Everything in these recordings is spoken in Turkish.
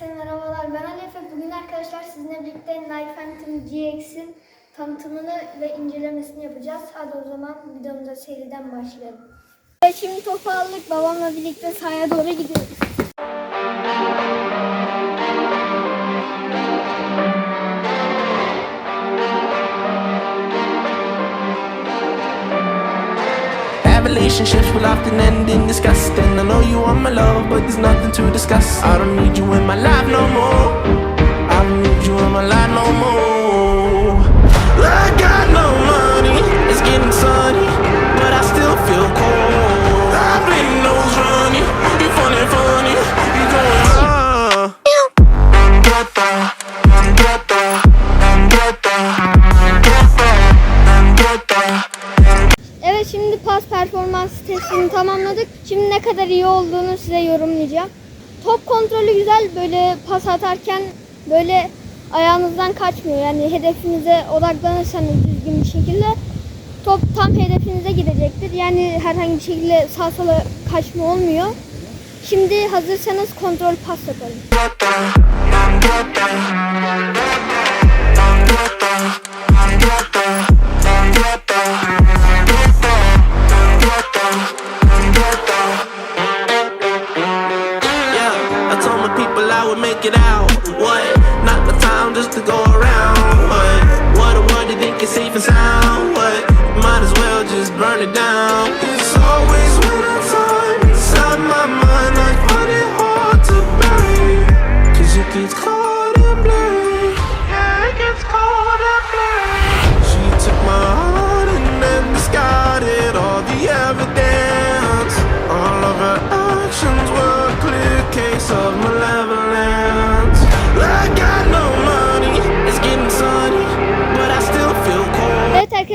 Herkese merhabalar. Ben Ali Efe. Bugün arkadaşlar sizinle birlikte Nike Phantom GX'in tanıtımını ve incelemesini yapacağız. Hadi o zaman videomuza seriden başlayalım. Şimdi topu aldık. Babamla birlikte sahaya doğru gidiyoruz. Relationships will often end in disgust. And I know you want my love, but there's nothing to discuss. I don't need you in my life no more. I don't need you in my life no more. I got no money, it's getting sunny, but I still feel cold. Kadar iyi olduğunu size yorumlayacağım. Top kontrolü güzel. Böyle pas atarken böyle ayağınızdan kaçmıyor. Yani hedefinize odaklanırsanız düzgün bir şekilde top tam hedefinize gidecektir. Yani herhangi bir şekilde sağ sola kaçma olmuyor. Şimdi hazırsanız kontrol pas yapalım.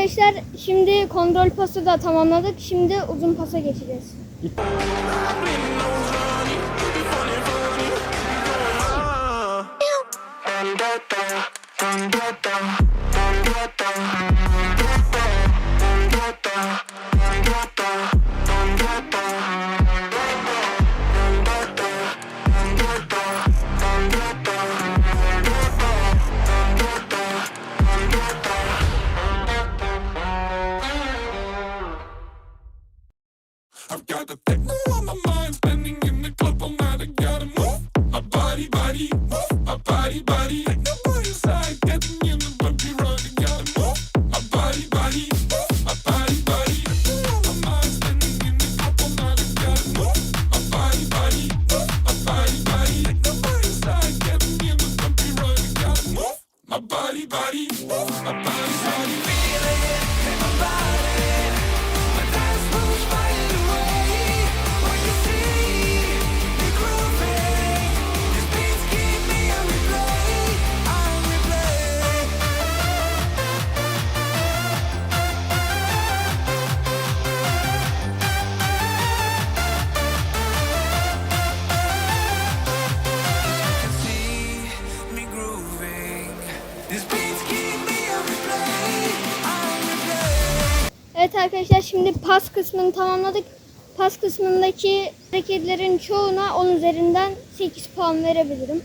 Arkadaşlar şimdi kontrol pası da tamamladık. Şimdi uzun pasa geçeceğiz. I've got the techno on my mind, spending in the club all. I gotta move my body, body, move my body, body. Techno boy inside, getting in the arkadaşlar şimdi pas kısmını tamamladık. Pas kısmındaki hareketlerin çoğuna 10 üzerinden 8 puan verebilirim.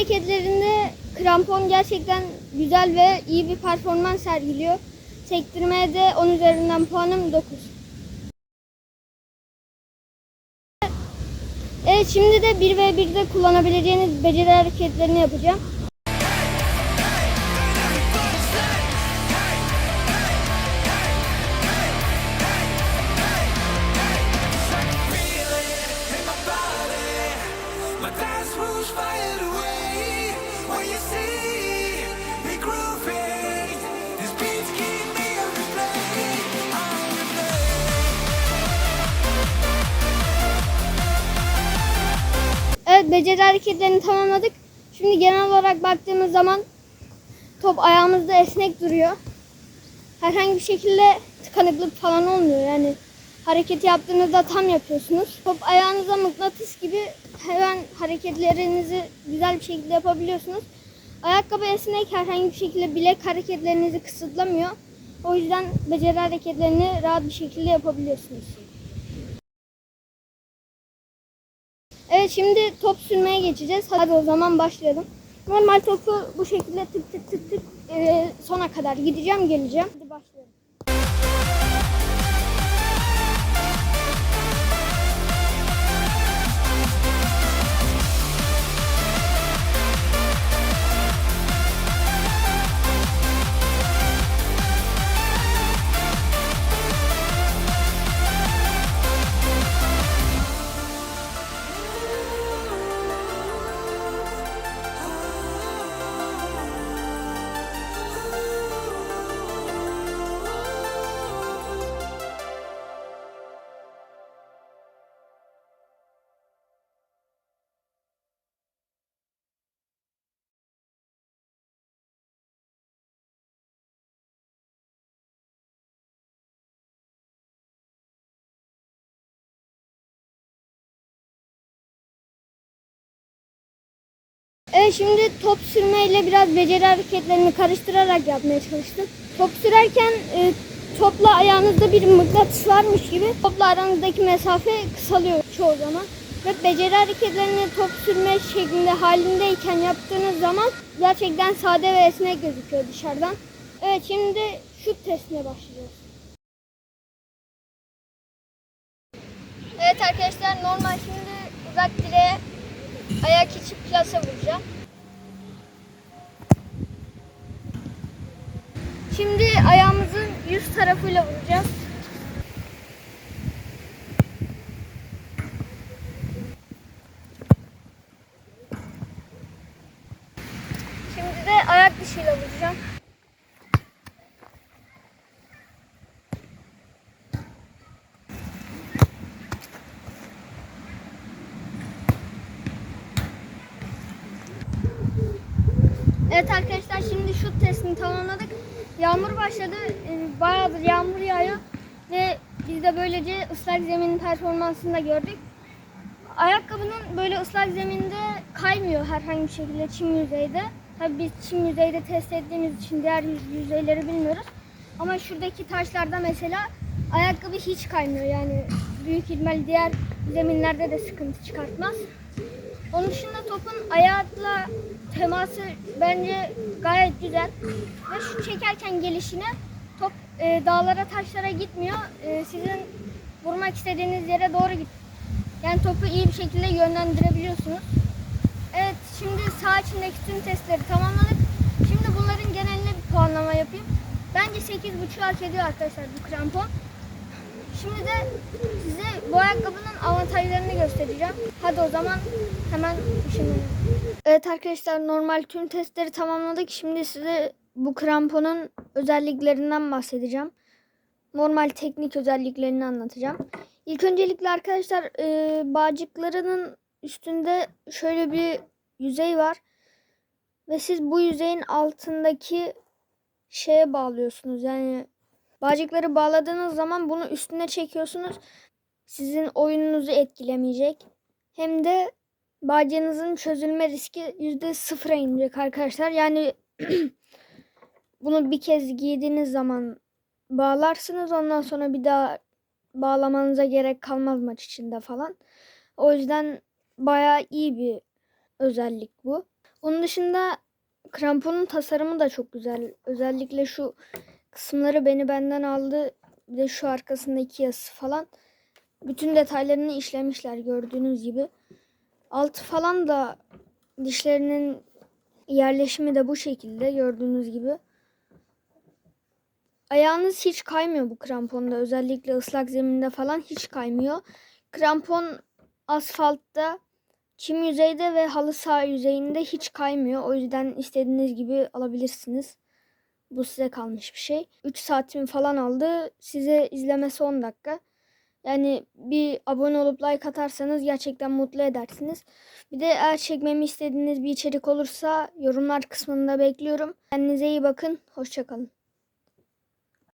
Hareketlerinde krampon gerçekten güzel ve iyi bir performans sergiliyor. Sektirmeye de 10 üzerinden puanım 9. Evet şimdi de 1v1'de kullanabileceğiniz beceri hareketlerini yapacağım. Beceri hareketlerini tamamladık. Şimdi genel olarak baktığımız zaman top ayağımızda esnek duruyor. Herhangi bir şekilde tıkanıklık falan olmuyor. Yani hareketi yaptığınızda tam yapıyorsunuz. Top ayağınıza mıknatıs gibi hemen hareketlerinizi güzel bir şekilde yapabiliyorsunuz. Ayakkabı esnek herhangi bir şekilde bilek hareketlerinizi kısıtlamıyor. O yüzden beceri hareketlerini rahat bir şekilde yapabiliyorsunuz. Evet şimdi top sürmeye geçeceğiz. Hadi o zaman başlayalım. Normal topu bu şekilde tık tık tık tık e, sona kadar gideceğim geleceğim. Hadi başlayalım. Şimdi top sürmeyle biraz beceri hareketlerini karıştırarak yapmaya çalıştım. Top sürerken e, topla ayağınızda bir mıknatıs varmış gibi topla aranızdaki mesafe kısalıyor çoğu zaman. Ve beceri hareketlerini top sürme şeklinde halindeyken yaptığınız zaman gerçekten sade ve esnek gözüküyor dışarıdan. Evet şimdi şut testine başlayacağız. Evet arkadaşlar normal şimdi uzak direğe ayak içi plase vuracağım. Şimdi ayağımızın yüz tarafıyla vuracağız. Şimdi de ayak dışıyla vuracağım. Evet arkadaşlar şimdi şut testini tamamladık. Yağmur başladı. Ee, Bayağıdır yağmur yağıyor. Ve biz de böylece ıslak zeminin performansını da gördük. Ayakkabının böyle ıslak zeminde kaymıyor herhangi bir şekilde çim yüzeyde. Tabii biz çim yüzeyde test ettiğimiz için diğer yüz- yüzeyleri bilmiyoruz. Ama şuradaki taşlarda mesela ayakkabı hiç kaymıyor. Yani büyük ihtimal diğer zeminlerde de sıkıntı çıkartmaz. Onun dışında topun ayakla teması bence gayet güzel. Ve şu çekerken gelişine top e, dağlara taşlara gitmiyor. E, sizin vurmak istediğiniz yere doğru gidiyor. Yani topu iyi bir şekilde yönlendirebiliyorsunuz. Evet şimdi sağ içindeki tüm testleri tamamladık. Şimdi bunların geneline bir puanlama yapayım. Bence 8.5 hak ediyor arkadaşlar bu krampon. Şimdi de size bu ayakkabının avantajlarını göstereceğim. Hadi o zaman hemen ışınlanalım. Evet arkadaşlar normal tüm testleri tamamladık. Şimdi size bu kramponun özelliklerinden bahsedeceğim. Normal teknik özelliklerini anlatacağım. İlk öncelikle arkadaşlar e, bağcıklarının üstünde şöyle bir yüzey var. Ve siz bu yüzeyin altındaki şeye bağlıyorsunuz. Yani Bağcıkları bağladığınız zaman bunu üstüne çekiyorsunuz. Sizin oyununuzu etkilemeyecek. Hem de bağcığınızın çözülme riski yüzde sıfıra inecek arkadaşlar. Yani bunu bir kez giydiğiniz zaman bağlarsınız. Ondan sonra bir daha bağlamanıza gerek kalmaz maç içinde falan. O yüzden bayağı iyi bir özellik bu. Onun dışında kramponun tasarımı da çok güzel. Özellikle şu kısımları beni benden aldı. Bir de şu arkasındaki yazısı falan. Bütün detaylarını işlemişler gördüğünüz gibi. Altı falan da dişlerinin yerleşimi de bu şekilde gördüğünüz gibi. Ayağınız hiç kaymıyor bu kramponda. Özellikle ıslak zeminde falan hiç kaymıyor. Krampon asfaltta, çim yüzeyde ve halı saha yüzeyinde hiç kaymıyor. O yüzden istediğiniz gibi alabilirsiniz. Bu size kalmış bir şey. 3 saatimi falan aldı. Size izlemesi 10 dakika. Yani bir abone olup like atarsanız gerçekten mutlu edersiniz. Bir de eğer çekmemi istediğiniz bir içerik olursa yorumlar kısmında bekliyorum. Kendinize iyi bakın. Hoşçakalın.